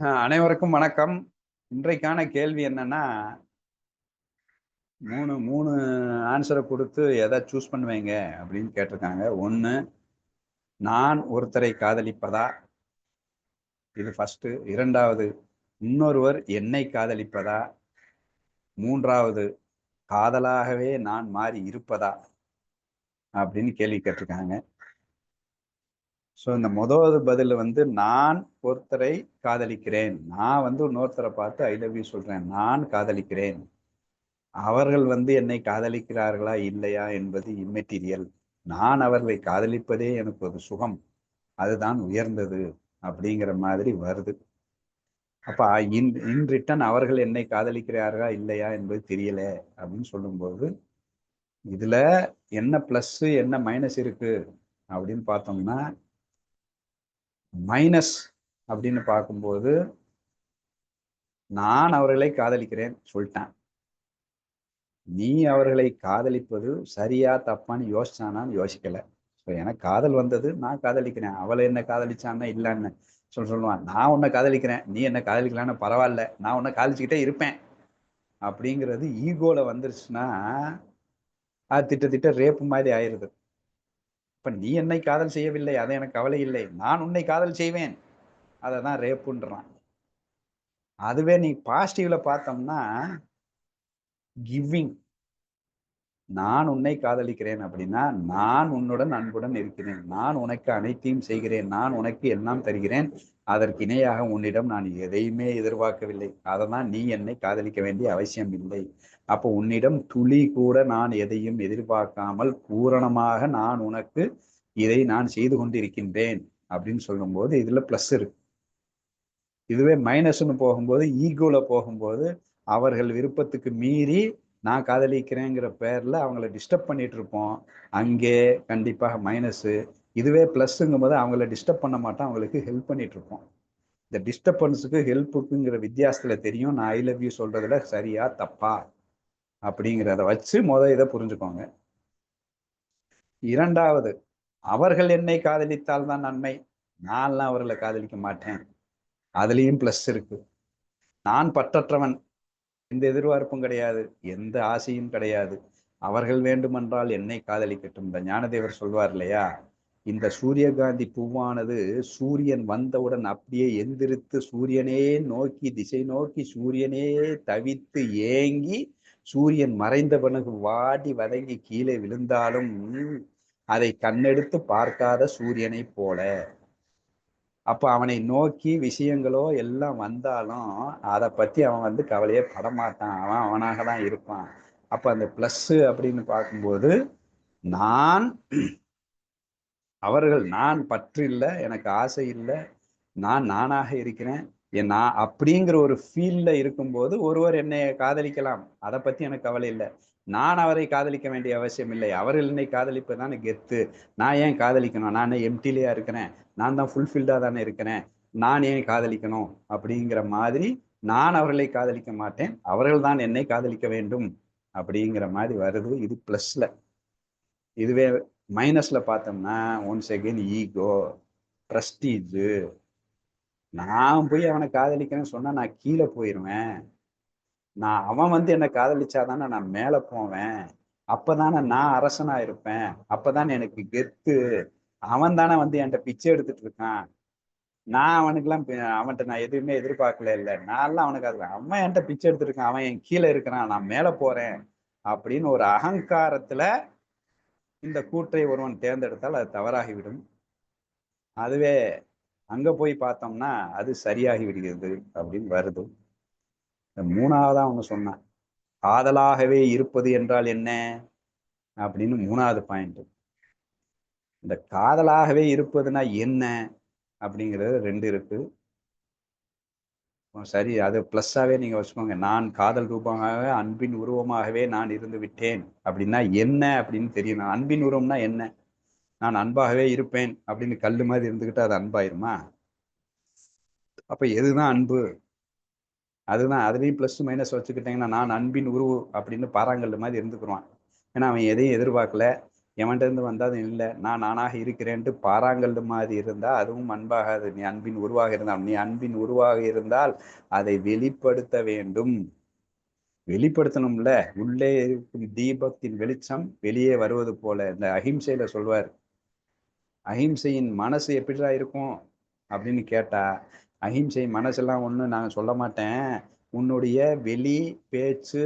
அனைவருக்கும் வணக்கம். இன்றைக்கான கேள்வி என்னன்னா மூணு மூணு ஆன்சரை கொடுத்து எதை சூஸ் பண்ணுவீங்க அப்படின்னு கேட்டிருக்காங்க. ஒன்று நான் ஒருத்தரை காதலிப்பதா? இது ஃபர்ஸ்ட் இரண்டாவது இன்னொருவர் என்னை காதலிப்பதா? மூன்றாவது காதலாகவே நான் மாறி இருப்பதா? அப்படின்னு கேள்வி கேட்டிருக்காங்க. ஸோ இந்த முதல் பதில் வந்து நான் ஒருத்தரை காதலிக்கிறேன். நான் வந்து இன்னொருத்தரை பார்த்து ஐ லவ் யூ நான் காதலிக்கிறேன். அவர்கள் வந்து என்னை காதலிக்கிறார்களா இல்லையா என்பது இம்மெட்டீரியல் நான் அவர்களை காதலிப்பதே எனக்கு ஒரு சுகம். அதுதான் உயர்ந்தது அப்படிங்கிற மாதிரி வருது. அப்போ இன் இன் ரிட்டன் அவர்கள் என்னை காதலிக்கிறார்களா இல்லையா என்பது தெரியல. அப்படின்னு சொல்லும்போது இதில் என்ன ப்ளஸ்ஸு என்ன மைனஸ் இருக்குது அப்படின்னு பார்த்தோம்னா மைனஸ் அப்படின்னு பார்க்கும்போது நான் அவர்களை காதலிக்கிறேன் சொல்லிட்டேன். நீ அவர்களை காதலிப்பது சரியா தப்பான்னு யோசிச்சானான்னு யோசிக்கல. ஸோ எனக்கு காதல் வந்தது நான் காதலிக்கிறேன். அவளை என்ன காதலிச்சான்னா இல்லைன்னு சொல்ல சொல்லுவான். நான் உன்னை காதலிக்கிறேன். நீ என்ன காதலிக்கலான்னு பரவாயில்ல. நான் உன்னை காதலிச்சுக்கிட்டே இருப்பேன். அப்படிங்கிறது ஈகோல வந்துருச்சுன்னா அது திட்ட திட்ட ரேப்பு மாதிரி ஆயிடுது இப்ப நீ என்னை காதல் செய்யவில்லை அது எனக்கு கவலை இல்லை நான் உன்னை காதல் செய்வேன். அதை தான் ரேப்புன்றான். அதுவே நீ பாசிட்டிவ்ல பார்த்தோம்னா கிவிங் நான் உன்னை காதலிக்கிறேன் அப்படின்னா நான் உன்னுடன் அன்புடன் இருக்கிறேன். நான் உனக்கு அனைத்தையும் செய்கிறேன். நான் உனக்கு எல்லாம் தருகிறேன். அதற்கு இணையாக உன்னிடம் நான் எதையுமே எதிர்பார்க்கவில்லை. அதைதான் நீ என்னை காதலிக்க வேண்டிய அவசியம் இல்லை. அப்போ உன்னிடம் துளி கூட நான் எதையும் எதிர்பார்க்காமல் பூரணமாக நான் உனக்கு இதை நான் செய்து கொண்டிருக்கின்றேன் அப்படின்னு சொல்லும்போது இதுல பிளஸ் இருக்கு. இதுவே மைனஸ்னு போகும்போது ஈகோல போகும்போது அவர்கள் விருப்பத்துக்கு மீறி நான் காதலிக்கிறேங்கிற பேரில் அவங்கள டிஸ்டர்ப் பண்ணிட்டு இருப்போம் அங்கே கண்டிப்பாக மைனஸு இதுவே ப்ளஸ்ஸுங்கும் போது அவங்கள டிஸ்டர்ப் பண்ண மாட்டோம். அவங்களுக்கு ஹெல்ப் பண்ணிட்டு இருப்போம் இந்த டிஸ்டர்பன்ஸுக்கு ஹெல்ப்புக்குங்கிற வித்தியாசத்துல தெரியும். நான் ஐ லவ் யூ சொல்றதுல சரியா தப்பா? அப்படிங்கிறத வச்சு முத இதை புரிஞ்சுக்கோங்க. இரண்டாவது அவர்கள் என்னை காதலித்தால் தான் நன்மை. நான்லாம் அவர்களை காதலிக்க மாட்டேன். அதுலேயும் ப்ளஸ் இருக்கு. நான் பற்றற்றவன். எந்த எதிர்பார்ப்பும் கிடையாது எந்த ஆசையும் கிடையாது. அவர்கள் வேண்டுமென்றால் என்னை காதலிக்கட்டும். இந்த ஞானதேவர் சொல்வார் இல்லையா? இந்த சூரியகாந்தி பூவானது சூரியன் வந்தவுடன் அப்படியே எந்திரித்து சூரியனே நோக்கி திசை நோக்கி சூரியனே தவித்து ஏங்கி சூரியன் மறைந்த பிறகு வாடி வதங்கி கீழே விழுந்தாலும் அதை கண்ணெடுத்து பார்க்காத சூரியனை போல. அப்போ அவனை நோக்கி விஷயங்களோ எல்லாம் வந்தாலும் அதை பற்றி அவன் வந்து கவலையே படமாட்டான். அவன் அவனாக தான் இருப்பான். அப்போ அந்த ப்ளஸ்ஸு அப்படின்னு பார்க்கும்போது நான் அவர்கள் நான் பற்று இல்லை எனக்கு ஆசை இல்லை. நான் நானாக இருக்கிறேன். நான் அப்படிங்கிற ஒரு ஃபீல்ட்ல இருக்கும்போது ஒருவர் என்னை காதலிக்கலாம். அதை பத்தி எனக்கு கவலை இல்லை. நான் அவரை காதலிக்க வேண்டிய அவசியம் இல்லை. அவர்கள் என்னை காதலிப்பதானே கெத்து. நான் ஏன் காதலிக்கணும்? நான் எம்டிலேயா இருக்கிறேன்? நான் தான் ஃபுல்ஃபில்டாக தானே இருக்கிறேன்? நான் ஏன் காதலிக்கணும்? அப்படிங்கிற மாதிரி நான் அவர்களை காதலிக்க மாட்டேன். அவர்கள் தான் என்னை காதலிக்க வேண்டும். அப்படிங்கிற மாதிரி வருது இது பிளஸ்ல இதுவே மைனஸ்ல பார்த்தோம்னா ஒன்ஸ் அகெயின் ஈகோ ப்ரஸ்டீஜு நான் போய் அவனை காதலிக்கிறேன்னு சொன்னா நான் கீழே போயிடுவேன் நான் அவன் வந்து என்னை காதலிச்சாதானே நான் மேலே போவேன். அப்பதானே நான் அரசனா இருப்பேன். அப்பதான் எனக்கு கெத்து. அவன் தானே வந்து என்கிட்ட பிச்சை எடுத்துட்டு இருக்கான். நான் அவனுக்கெல்லாம் அவன்கிட்ட நான் எதுவுமே எதிர்பார்க்கல இல்லை. நான்லாம் அவனுக்கு அது அவன் என்கிட்ட பிச்சை எடுத்துட்டு இருக்கான். அவன் என் கீழே இருக்கிறான். நான் மேலே போறேன் அப்படின்னு ஒரு அகங்காரத்துல இந்த கூற்றை ஒருவன் தேர்ந்தெடுத்தால் அது தவறாகிவிடும். அதுவே அங்க போய் பார்த்தோம்னா அது சரியாகி விடுகிறது அப்படின்னு வருது. மூணாவதா அவங்க சொன்னான் காதலாகவே இருப்பது என்றால் என்ன? அப்படின்னு மூணாவது பாயிண்ட் இந்த காதலாகவே இருப்பதுன்னா என்ன அப்படிங்கிறது ரெண்டு இருக்கு. சரி அது ப்ளஸ்ஸாகவே நீங்க வச்சுக்கோங்க. நான் காதல் ரூபமாகவே அன்பின் உருவமாகவே நான் இருந்து விட்டேன் அப்படின்னா என்ன அப்படின்னு தெரியணும். அன்பின் உருவம்னா என்ன? நான் அன்பாகவே இருப்பேன் அப்படின்னு கல்லு மாதிரி இருந்துக்கிட்டு அது அன்பாயிருமா? அப்ப எதுதான் அன்பு? அதுதான் அதுலேயும் ப்ளஸ் மைனஸ் வச்சுக்கிட்டிங்கன்னா நான் அன்பின் உருவு அப்படின்னு பாறாங்கல் மாதிரி இருந்துக்குருவான். ஏன்னா அவன் எதையும் எதிர்பார்க்கல. எவன்கிட்ட இருந்து வந்தா அது இல்லை. நான் நானாக இருக்கிறேன்ட்டு பாறாங்கல் மாதிரி இருந்தா அதுவும் அன்பாகாது. நீ அன்பின் உருவாக இருந்தால் நீ அன்பின் உருவாக இருந்தால் அதை வெளிப்படுத்த வேண்டும். வெளிப்படுத்தணும்ல. உள்ளே இருக்கும் தீபத்தின் வெளிச்சம் வெளியே வருவது போல. இந்த அஹிம்சையில சொல்வார் அஹிம்சையின் மனசு எப்படிடா இருக்கும் அப்படின்னு கேட்டா அஹிம்சை மனசெல்லாம் ஒண்ணு நான் சொல்ல மாட்டேன். உன்னுடைய வெளி பேச்சு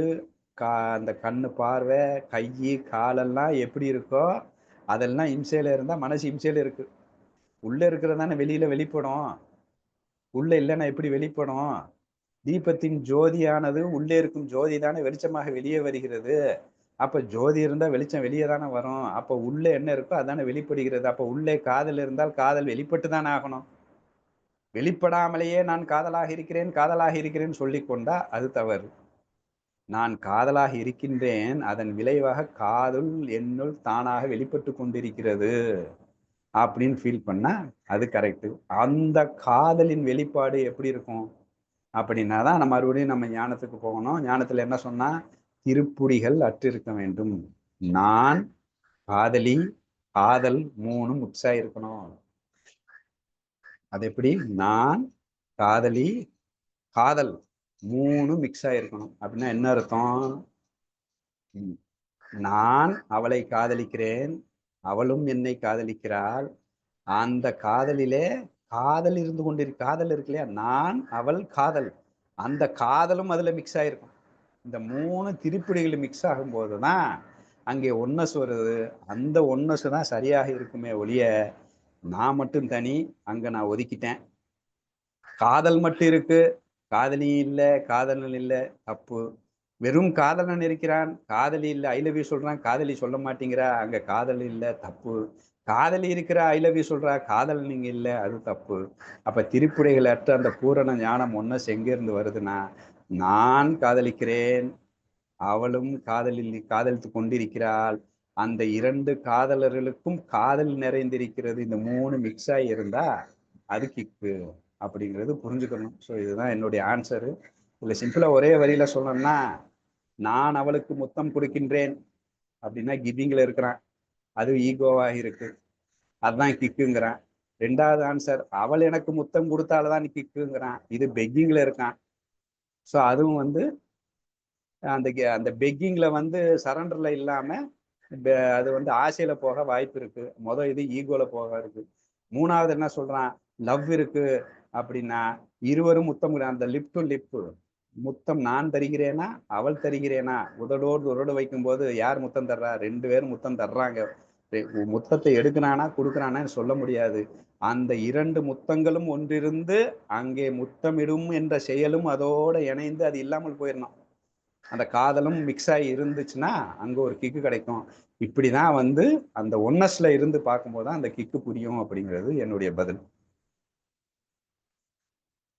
கா அந்த கண்ணு பார்வை கை காலெல்லாம் எப்படி இருக்கோ அதெல்லாம் இம்சையில் இருந்தா மனசு இம்சையில் இருக்கு. உள்ள இருக்கிறதானே வெளியில வெளிப்படும். உள்ள இல்லைன்னா எப்படி வெளிப்படும்? தீபத்தின் ஜோதியானது உள்ளே இருக்கும் ஜோதி தானே வெளிச்சமாக வெளியே வருகிறது. அப்போ ஜோதி இருந்தால் வெளிச்சம் வெளியே தானே வரும். அப்போ உள்ளே என்ன இருக்கோ அதானே வெளிப்படுகிறது. அப்போ உள்ளே காதல் இருந்தால் காதல் வெளிப்பட்டு தானே ஆகணும். வெளிப்படாமலேயே நான் காதலாக இருக்கிறேன் காதலாக இருக்கிறேன் சொல்லிக்கொண்டா அது தவறு. நான் காதலாக இருக்கின்றேன் அதன் விளைவாக காதல் என்னுள் தானாக வெளிப்பட்டு கொண்டிருக்கிறது அப்படின்னு ஃபீல் பண்ணா அது கரெக்டு அந்த காதலின் வெளிப்பாடு எப்படி இருக்கும்? அப்படின்னா தான் நம்ம மறுபடியும் நம்ம ஞானத்துக்கு போகணும். ஞானத்துல என்ன சொன்னால் திருப்புடிகள் அற்றிருக்க வேண்டும். நான் காதலி காதல் மூணு மிக்ஸ் இருக்கணும் அது எப்படி நான் காதலி காதல் மூணு மிக்ஸ் ஆயிருக்கணும் அப்படின்னா என்ன அர்த்தம்? நான் அவளை காதலிக்கிறேன் அவளும் என்னை காதலிக்கிறாள். அந்த காதலிலே காதல் இருந்து கொண்டிரு காதல் இருக்கு இல்லையா? நான் அவள் காதல். அந்த காதலும் அதுல மிக்ஸ் ஆயிருக்கும் இந்த மூணு திருப்பிடிகள் மிக்ஸ் ஆகும்போது தான் அங்கே ஒன்னஸ் வருது. அந்த ஒன்னஸ் தான் சரியாக இருக்குமே ஒழிய நான் மட்டும் தனி அங்க நான் ஒதுக்கிட்டேன். காதல் மட்டும் இருக்கு காதலி இல்லை காதலன் இல்லை தப்பு. வெறும் காதலன் இருக்கிறான் காதலி இல்லை ஐ லவ் யூ சொல்றான் காதலி சொல்ல மாட்டேங்கிறா அங்க காதல் இல்லை தப்பு. காதலி இருக்கிற ஐ லவ் யூ சொல்றா காதல் நீங்க இல்லை அது தப்பு. அப்ப திருப்புடைகள் அற்ற அந்த பூரண ஞானம் ஒன்னர்ஸ் எங்க இருந்து வருதுன்னா நான் காதலிக்கிறேன். அவளும் காதலில் காதலித்து கொண்டிருக்கிறாள். அந்த இரண்டு காதலர்களுக்கும் காதல் நிறைந்திருக்கிறது. இந்த மூணு மிக்ஸ் ஆகி இருந்தா அது கிக்கு அப்படிங்கிறது புரிஞ்சுக்கணும். ஸோ இதுதான் என்னுடைய ஆன்சரு இல்லை சிம்பிளா ஒரே வரியில சொல்லணும்னா நான் அவளுக்கு முத்தம் கொடுக்கின்றேன் அப்படின்னா கிவிங்ல இருக்கிறான். அது ஈகோவாக இருக்கு. அதுதான் கிக்குங்கிறான் ரெண்டாவது ஆன்சர் அவள் எனக்கு முத்தம் கொடுத்தால்தான் கிக்குங்கிறான் இது பெக்கிங்ல இருக்கான். ஸோ அதுவும் வந்து அந்த அந்த பெக்கிங்ல வந்து சரண்டர்ல இல்லாம அது வந்து ஆசையில போக வாய்ப்பு இருக்கு. மொதல் இது ஈகோல போக இருக்கு. மூணாவது என்ன சொல்றான்? லவ் இருக்கு. அப்படின்னா இருவரும் முத்தம் அந்த லிப் டு லிப்பு முத்தம் நான் தருகிறேனா அவள் தருகிறேனா? உதடோடு உதடு வைக்கும்போது யார் முத்தம் தர்றா? ரெண்டு பேரும் முத்தம் தர்றாங்க. முத்தத்தை எடுக்கிறானா கொடுக்குறானான்னு சொல்ல முடியாது. அந்த இரண்டு முத்தங்களும் ஒன்றிருந்து அங்கே முத்தமிடும் என்ற செயலும் அதோட இணைந்து அது இல்லாமல் போயிடணும் அந்த காதலும் மிக்ஸ் ஆகி இருந்துச்சுன்னா அங்க ஒரு கிக்கு கிடைக்கும். இப்படிதான் வந்து அந்த ஒன்னஸ்ல இருந்து பார்க்கும்போது தான் அந்த கிக்கு புரியும் அப்படிங்கிறது என்னுடைய பதில்.